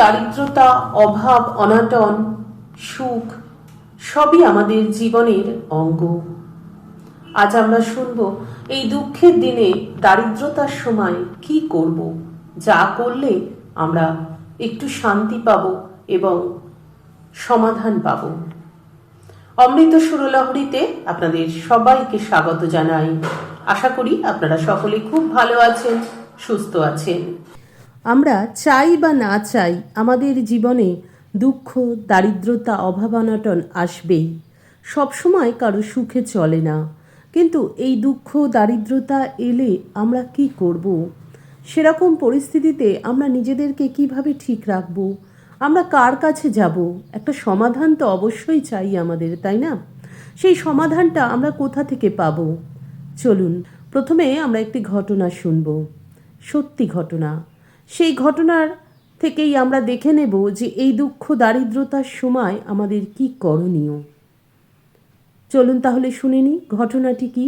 দারিদ্রতা, অভাব, অনাটন, সুখ, সবই আমাদের জীবনের অঙ্গ। আজ আমরা শুনব, এই দুঃখের দিনে দারিদ্রতার সময় কি করব? যা করলে আমরা একটু শান্তি পাব এবং সমাধান পাব। অমৃত সুরলহরীতে আপনাদের সবাইকে স্বাগত জানাই। আশা করি আপনারা সকলে খুব ভালো আছেন, সুস্থ আছেন। আমরা চাই বা না চাই, আমাদের জীবনে দুঃখ, দারিদ্রতা অভাব অনটন আসবেই। সবসময় কারও সুখে চলে না। কিন্তু এই দুঃখ, দারিদ্রতা এলে আমরা কি করব? সেরকম পরিস্থিতিতে আমরা নিজেদেরকে কীভাবে ঠিক রাখব? আমরা কার কাছে যাব? একটা সমাধান তো অবশ্যই চাই আমাদের, তাই না? সেই সমাধানটা আমরা কোথা থেকে পাব? চলুন, প্রথমে আমরা একটি ঘটনা শুনব। সত্যি ঘটনা। সেই ঘটনার থেকেই আমরা দেখে নেব যে এই দুঃখ দারিদ্রতার সময় আমাদের কি করণীয়। চলুন তাহলে শুনে ঘটনাটি কি।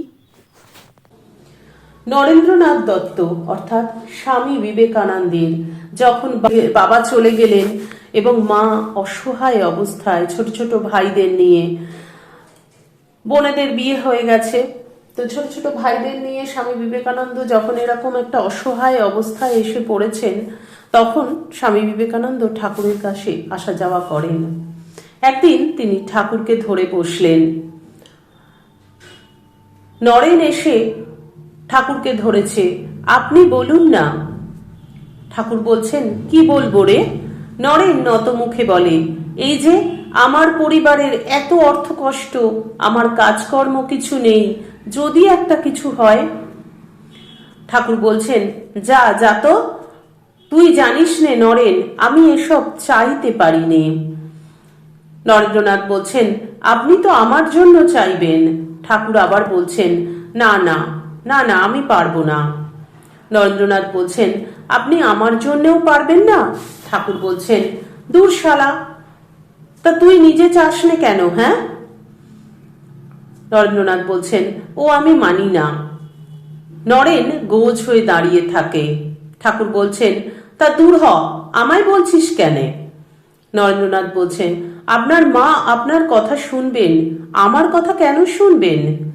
নরেন্দ্রনাথ দত্ত, অর্থাৎ স্বামী বিবেকানন্দের, যখন বাবা চলে গেলেন এবং মা অসহায় অবস্থায় ছোট ছোট ভাইদের নিয়ে বোনেদের বিয়ে হয়ে গেছে তো ছোট ছোট ভাইদের নিয়ে স্বামী বিবেকানন্দ যখন এরকম একটা অসহায় অবস্থায় এসে পড়েছেন, তখন স্বামী বিবেকানন্দ ঠাকুরের কাছে আসা যাওয়া করেন। একদিন তিনি ঠাকুরকে ধরে বসলেন। নরেন এসে ঠাকুরকে ধরেছে, আপনি বলুন না। ঠাকুর বলছেন, কি বলব রে? নরেন নত মুখে বলে, এই যে, আমার পরিবারের এত অর্থ কষ্ট আমার কাজকর্ম কিছু নেই যদি একটা কিছু হয়, ঠাকুর বলছেন, যা যা তো, তুই জানিস নে নরেন, আমি এসব চাইতে পারিনি। নরেন্দ্রনাথ বলছেন, আপনি তো আমার জন্য চাইবেন। ঠাকুর আবার বলছেন, না না না না, আমি পারব না। নরেন্দ্রনাথ বলছেন, আপনি আমার জন্যও পারবেন না? ঠাকুর বলছেন দূর শালা তা তুই নিজে চাস নে কেন হ্যাঁ? নরেন্দ্রনাথ বলছেন, ও আমি মানি না। নরেন গোজ হয়ে দাঁড়িয়ে থাকে। ঠাকুর বলছেন, তা দূর হ, আমায় বলছিস কেন? নরেন্দ্রনাথ বলছেন, আপনার মা আপনার কথা শুনবেন, আমার কথা কেন শুনবেন?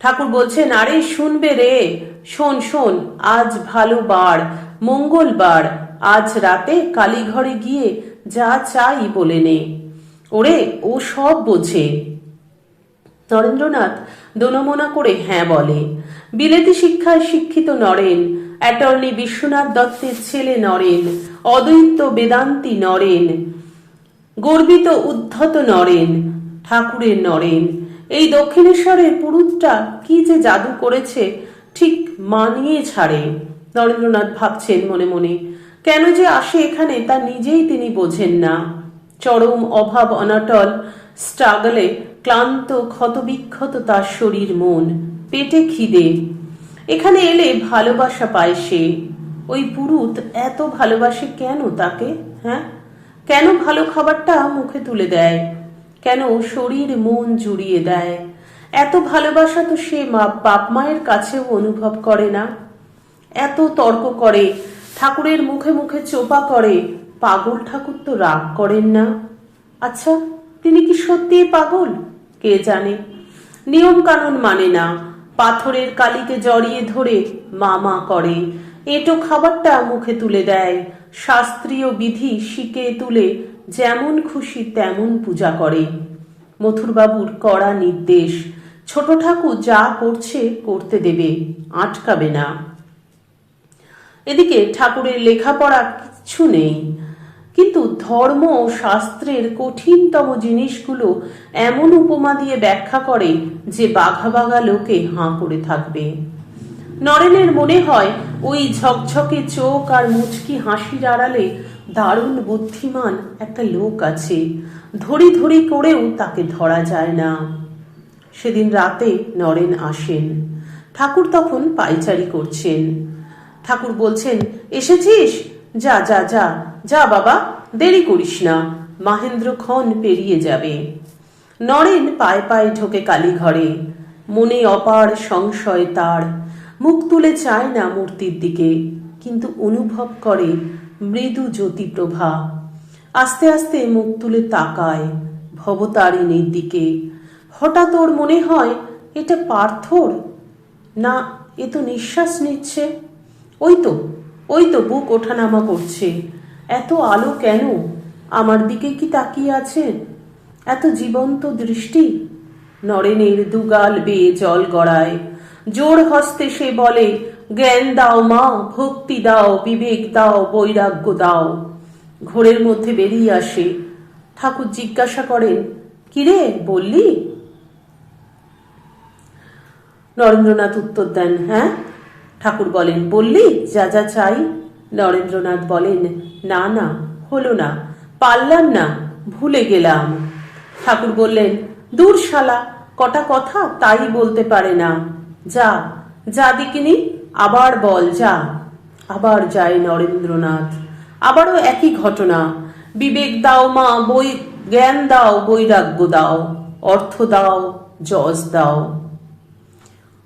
ঠাকুর বলছেন, আরে শুনবে রে, শোন শোন, আজ ভালো বার, মঙ্গলবার, আজ রাতে কালীঘরে গিয়ে যা চাই বলে নে। ওরে, ও সব বোঝে। নরেন্দ্রনাথ দোনমোনা করে হ্যাঁ বলে। বিলেতি শিক্ষায় শিক্ষিত নরেন, অ্যাটর্নি বিশ্বনাথ দত্তের ছেলে নরেন, অদ্বৈত বেদান্তি নরেন, গর্বিত উদ্ধত নরেন, ঠাকুরের নরেন। এই দক্ষিণেশ্বরের পুরুতটা কি যে জাদু করেছে, ঠিক মানিয়ে ছাড়ে, নরেন্দ্রনাথ ভাবছেন মনে মনে। কেন যে আসে এখানে তা নিজেই তিনি বোঝেন না। চরম অভাব অনটল স্ট্রাগলে ক্লান্ত, ক্ষতবিক্ষত তার শরীর মন, পেটে খিদে। এখানে এলে ভালোবাসা পায় সে। ওই পুরুত এত ভালোবাসে কেন তাকে হ্যাঁ? কেন ভালো খাবারটা মুখে তুলে দেয়? কেন শরীর মন জুড়িয়ে দেয়? এত ভালোবাসা তো সে মা, বাপ মায়ের কাছেও অনুভব করে না। এত তর্ক করে, ঠাকুরের মুখে মুখে চোপা করে, পাগল ঠাকুর তো রাগ করেন না। আচ্ছা তিনি কি সত্যি পাগল? কে জানে? নিয়ম কানুন মানে না। পাথরের কালিকে জড়িয়ে ধরে মামা করে। এটো খাবারটা মুখে তুলে দেয়। শাস্ত্রীয় বিধি শিকে তুলে যেমন খুশি তেমন পূজা করে। মথুরবাবুর কড়া নির্দেশ, ছোট ঠাকুর যা করছে করতে দেবে, আটকাবে না। এদিকে ঠাকুরের লেখাপড়া কিচ্ছু নেই। কিন্তু ধর্ম ও শাস্ত্রের কঠিনতম জিনিসগুলো এমন উপমা দিয়ে ব্যাখ্যা করে যে বাঘা বাঘা লোকে হাঁ করে থাকবে। নরেনের মনে হয়, ওই ঝকঝকে চোখ আর মুচকি হাসির আড়ালে দারুণ বুদ্ধিমান একটা লোক আছে। ধরি ধরি করেও তাকে ধরা যায় না। সেদিন রাতে নরেন আসেন। ঠাকুর তখন পাইচারি করছেন। ঠাকুর বলছেন, এসেছিস? যা যা যা যা বাবা, দেরি করিস না। মাহেন্দ্র ক্ষণ পেরিয়ে যাবে। নরেন পায়ে পায়ে ঢোকে কালীঘরে। মনে অপার সংশয় তার। মুখ তুলে চায় না মূর্তির দিকে, কিন্তু অনুভব করে মৃদু জ্যোতিপ্রভা। আস্তে আস্তে মুখ তুলে তাকায় ভবতারিণীর দিকে। হঠাৎ ওর মনে হয়, এটা পার্থর? না, এ তো নিঃশ্বাস নিচ্ছে। ওই তো ওই তো বুক ওঠানামা করছে। এত আলো কেন? আমার দিকে কি তাকিয়ে আছে? এত জীবন্ত দৃষ্টি? নরেনের দুগাল বেয়ে জল গড়ায়। জোর হস্তে সে বলে, জ্ঞান দাও মা, ভক্তি দাও, বিবেক দাও, বৈরাগ্য দাও। ঘোরের মধ্যে বেরিয়ে আসে। ঠাকুর জিজ্ঞাসা করেন, কিরে, বললি? নরেন্দ্রনাথ উত্তর দেন হ্যাঁ ঠাকুর বলেন, বললি, যা যা চাই? নরেন্দ্রনাথ বলেন, না না, হলো না, পারলাম না, ভুলে গেলাম। ঠাকুর বললেন, দূর শালা, কটা কথা তাই বলতে পারে না। যা যা দিকিনি আবার বল, যা। আবার যায় নরেন্দ্রনাথ। আবারও একই ঘটনা। বিবেক দাও মা, বই, জ্ঞান দাও, বৈরাগ্য দাও, অর্থ দাও, যশ দাও।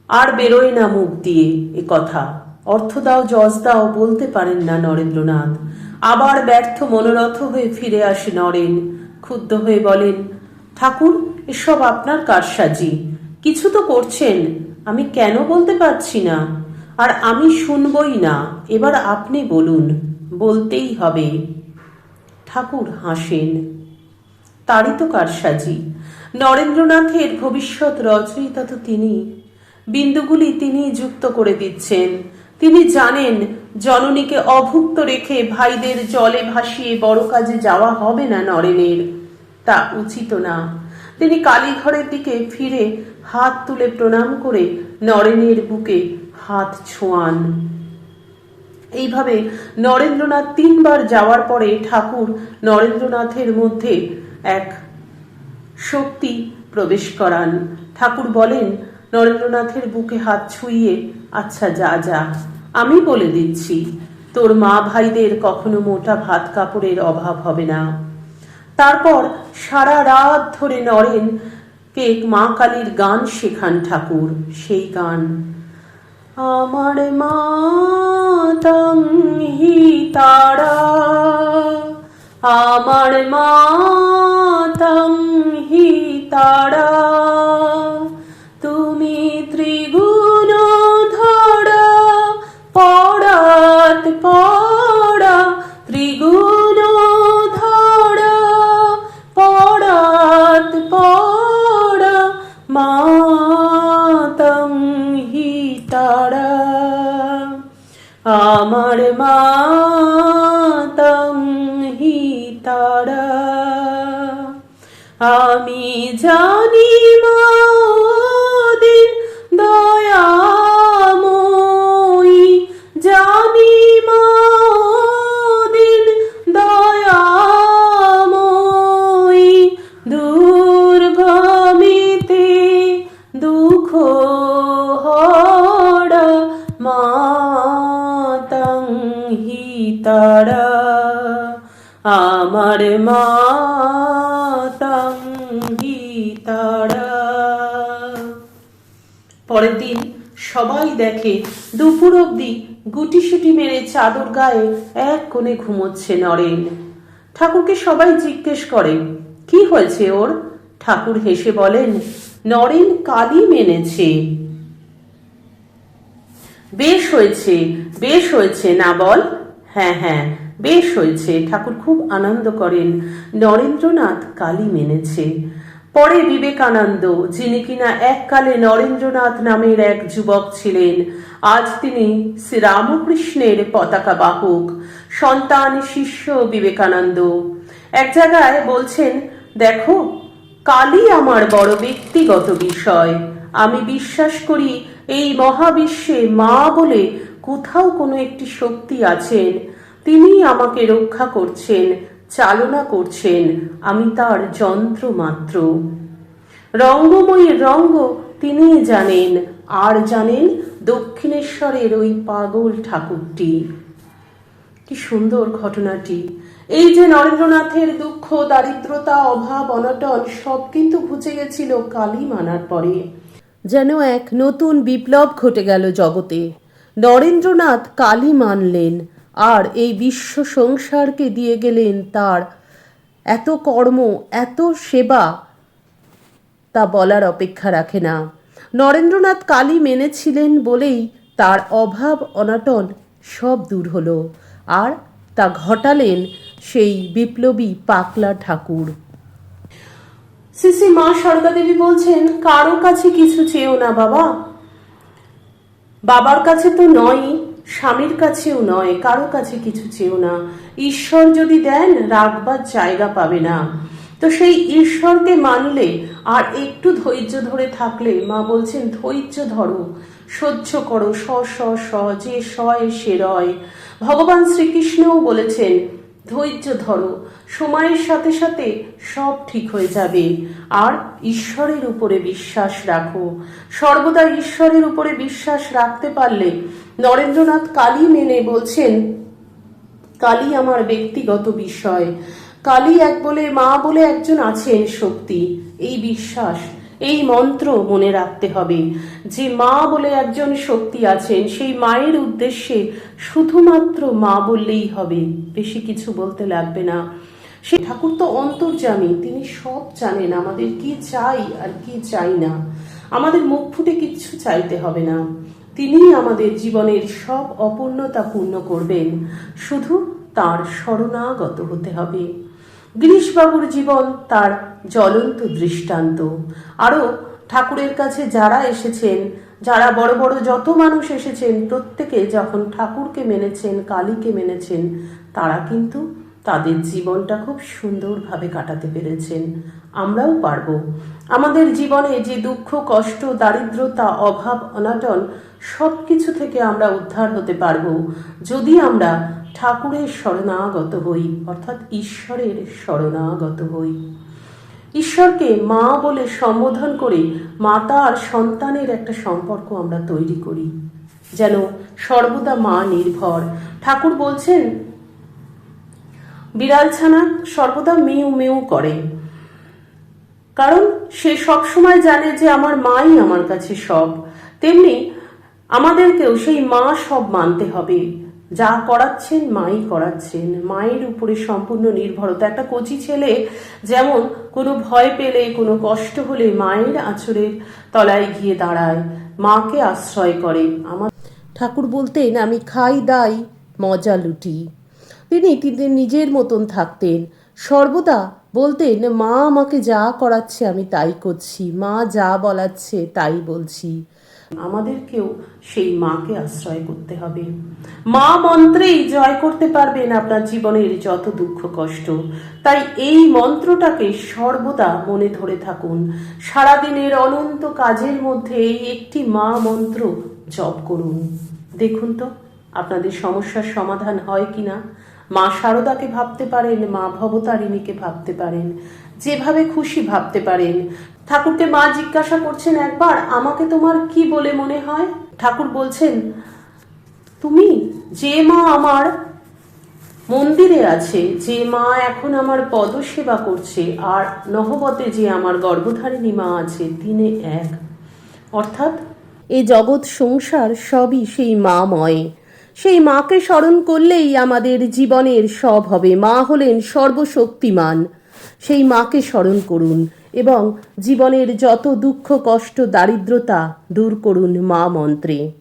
আর বেরোয় না মুখ দিয়ে এ কথা। অর্থ দাও, যশ দাও, বলতে পারেন না নরেন্দ্রনাথ। আবার ব্যর্থ মনোরথ হয়ে ফিরে আসে নরেন। ক্ষুব্ধ হয়ে বলেন, ঠাকুর, এসব আপনার কারসাজি। কিছু তো করছেন, আমি কেন বলতে পারছি না? আর আমি শুনবই না। এবার আপনি বলুন, বলতেই হবে। ঠাকুর হাসেন, তারই তো কারসাজি। নরেন্দ্রনাথের ভবিষ্যৎ রচয়িতা তো তিনি। বিন্দুগুলি তিনি যুক্ত করে দিচ্ছেন। তিনি জানেন, জননীকে অভুক্ত রেখে ভাইদের জলে ভাসিয়ে বড় কাজে যাওয়া হবে না নরেনের। তা উচিত না। তিনি কালীঘরের দিকে ফিরে হাত তুলে প্রণাম করে নরেনের বুকে হাত ছোঁয়ান। এইভাবে নরেন্দ্রনাথ তিনবার যাওয়ার পরে ঠাকুর নরেন্দ্রনাথের মধ্যে এক শক্তি প্রবেশ করান। ঠাকুর বলেন নরেন্দ্রনাথের বুকে হাত ছুঁইয়ে আচ্ছা যা যা, আমি বলে দিচ্ছি, তোর মা ভাইদের কখনো মোটা ভাত কাপড়ের অভাব হবে না। তারপর সারা রাত ধরে নরেন কে মা কালীর গান শেখান ঠাকুর, সেই গান। আমার মা তারা, আমার মা তারা। পরের দিন সবাই দেখে দুপুর অবধি গুটিসুটি মেরে চাদর গায়ে এক কোণে ঘুমোচ্ছে নরেন। ঠাকুরকে সবাই জিজ্ঞেস করে, কি হয়েছে ওর? ঠাকুর হেসে বলেন, নরেন কালি মেনেছে। বেশ হয়েছে বেশ হয়েছে, না বল? হ্যাঁ হ্যাঁ বেশ হয়েছে। ঠাকুর খুব আনন্দ করেন, নরেন্দ্রনাথ কালী মেনেছে। পরে বিবেকানন্দ, যিনি কিনা এককালে নরেন্দ্রনাথ নামের এক যুবক ছিলেন, আজ তিনি শ্রীরামকৃষ্ণের পতাকা বাহক, সন্তান, শিষ্য বিবেকানন্দ। এক জায়গায় বলছেন, দেখো, কালই আমার বড় ব্যক্তিগত বিষয়। আমি বিশ্বাস করি, এই মহাবিশ্বে মা বলে কোথাও কোনো একটি শক্তি আছেন। তিনি আমাকে রক্ষা করছেন চালনা করছেন আমি তার যন্ত্র মাত্র। রঙ্গময়ীর রঙ্গ তিনি জানেন, আর জানেন দক্ষিণেশ্বরের ওই পাগল ঠাকুরটি। কি সুন্দর ঘটনাটি। এই যে নরেন্দ্রনাথের দুঃখ, দারিদ্রতা, অভাব, অনটন, সব কিন্তু ঘুচে গেছিল কালী মানার পরে। যেন এক নতুন বিপ্লব ঘটে গেল জগতে। নরেন্দ্রনাথ কালী মানলেন। আর এই বিশ্ব সংসারকে দিয়ে গেলেন তার এত কর্ম, এত সেবা তা বলার অপেক্ষা রাখে না। নরেন্দ্রনাথ কালী মেনেছিলেন বলেই তার অভাব, অনাটন সব দূর হলো আর তা ঘটালেন সেই বিপ্লবী পাকলা ঠাকুর। শ্রী মা সরদা দেবী বলছেন, কারও কাছে কিছু চেয়েও না বাবা। বাবার কাছে তো নয় স্বামীর কাছেও নয়, কারও কাছে কিছু চেয়েও না। ঈশ্বর যদি দেন রাখবার জায়গা পাবে না। তো সেই ঈশ্বরকে মানলে আর একটু ধৈর্য ধরে থাকলে, মা বলছেন, ধৈর্য ধরো, সহ্য করো স স স যে সয় সে রয়। ভগবান শ্রীকৃষ্ণও বলেছেন, ধৈর্য ধরো সময়ের সাথে সাথে সব ঠিক হয়ে যাবে। আর ঈশ্বরের উপরে বিশ্বাস রাখো। সর্বদা ঈশ্বরের উপরে বিশ্বাস রাখতে পারলে নরেন্দ্রনাথ কালী মেনে বলছেন কালী আমার ব্যক্তিগত বিষয়। কালী এক বলে মা বলে একজন আছেন শক্তি। এই বিশ্বাস, এই মন্ত্র মনে রাখতে হবে। যে মা বলে একজন শক্তি আছেন, সেই মায়ের উদ্দেশ্যে শুধুমাত্র মা বললেই হবে। বেশি কিছু বলতে লাগবে না। সে ঠাকুর তো অন্তর্জামী তিনি সব জানেন, আমাদের কি চাই আর কি চাই না? আমাদের মুখ ফুটে কিচ্ছু চাইতে হবে না। তিনি আমাদের জীবনের সব অপূর্ণতা পূর্ণ করবেন, শুধু তার শরণাগত হতে হবে। গিরিশবাবুর জীবন তার জ্বলন্ত দৃষ্টান্ত। আরও ঠাকুরের কাছে যারা এসেছেন, যারা বড় বড় যত মানুষ এসেছেন, প্রত্যেকে যখন ঠাকুরকে মেনেছেন, কালীকে মেনেছেন, তারা কিন্তু তাদের জীবনটা খুব সুন্দরভাবে কাটাতে পেরেছেন। আমরাও পারব। আমাদের জীবনে যে দুঃখ, কষ্ট, দারিদ্রতা, অভাব, অনাটন সব কিছু থেকে আমরা উদ্ধার হতে পারব যদি আমরা ঠাকুরের শরণাগত হই, অর্থাৎ ঈশ্বরের শরণাগত হই। ঈশ্বরকে মা বলে সম্বোধন করে মাতা আর সন্তানের একটা সম্পর্ক আমরা তৈরি করি। যেন সর্বদা মা নির্ভর। ঠাকুর বলছেন বিড়াল ছানা সর্বদা মেউ মেউ করে। কারণ সে সব সময় জানে যে আমার মাই আমার কাছে সব। তেমনি আমাদেরকেও সেই মা সব মানতে হবে। যা করাচ্ছেন মাই করাচ্ছেন। মায়ের উপরে সম্পূর্ণ নির্ভরতা। একটা কচি ছেলে যেমন কোনো ভয় পেলে, কোনো কষ্ট হলে মায়ের আঁচড়ের তলায় গিয়ে দাঁড়ায়। মাকে আশ্রয় করে। আমার ঠাকুর বলতেন, আমি খাই, দাই, মজা লুটি। তিনি তিনি নিজের মতন থাকতেন। সর্বদা বলতেন, মা আমাকে যা করাচ্ছে আমি তাই করছি। মা যা বলাচ্ছে তাই বলছি। আমাদেরকেও সেই মাকে আশ্রয় করতে হবে। মা মন্ত্রেই জয় করতে পারবেন আপনার জীবনের যত দুঃখ কষ্ট। তাই এই মন্ত্রটাকে সর্বদা মনে ধরে থাকুন। সারাদিনের অনন্ত কাজের মধ্যে এই একটি মা মন্ত্র জপ করুন। দেখুন তো, আপনাদের সমস্যার সমাধান হয় কিনা? মা শারদাকে ভাবতে পারেন, মা ভবতারিণীকে ভাবতে পারেন, যেভাবে খুশি ভাবতে পারেন। ঠাকুরকে মা জিজ্ঞাসা করছেন, একবার আমাকে তোমার কি বলে মনে হয়? ঠাকুর বলছেন, তুমি যে মা আমার মন্দিরে আছে, যে মা এখন আমার পদসেবা করছে, আর নহবতে যে আমার গর্ভধারিণী মা আছে তিনে এক। অর্থাৎ, এ জগৎ সংসার সবই সেই মাময়। সেই মাকে স্মরণ করলেই আমাদের জীবনের সব হবে। মা হলেন সর্বশক্তিমান। সেই মাকে স্মরণ করুন এবং জীবনের যত দুঃখ, কষ্ট, দারিদ্রতা দূর করুন মা মন্ত্রে।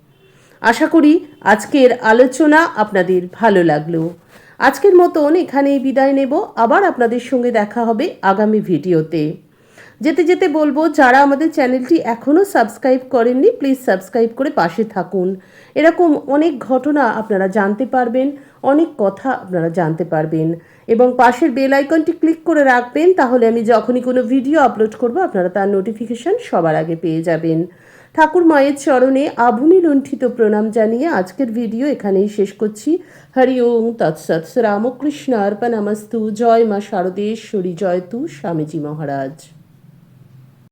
আশা করি আজকের আলোচনা আপনাদের ভালো লাগল। আজকের মতন এখানেই বিদায় নেব। আবার আপনাদের সঙ্গে দেখা হবে আগামী ভিডিওতে। যেতে যেতে বলব, যারা আমাদের চ্যানেলটি এখনও সাবস্ক্রাইব করেননি প্লিজ সাবস্ক্রাইব করে পাশে থাকুন। এরকম অনেক ঘটনা আপনারা জানতে পারবেন, অনেক কথা আপনারা জানতে পারবেন। এবং পাশের বেল আইকনটি ক্লিক করে রাখবেন, তাহলে আমি যখনই কোনো ভিডিও আপলোড করব, আপনারা তার নোটিফিকেশন সবার আগে পেয়ে যাবেন। ঠাকুর মায়ের চরণে আভূমি লুণ্ঠিত প্রণাম জানিয়ে আজকের ভিডিও এখানেই শেষ করছি। হরি ওং তৎসৎ রামকৃষ্ণ অর্পণামস্তু জয় মা শারদেশ্বরী, জয় তু স্বামীজি মহারাজ।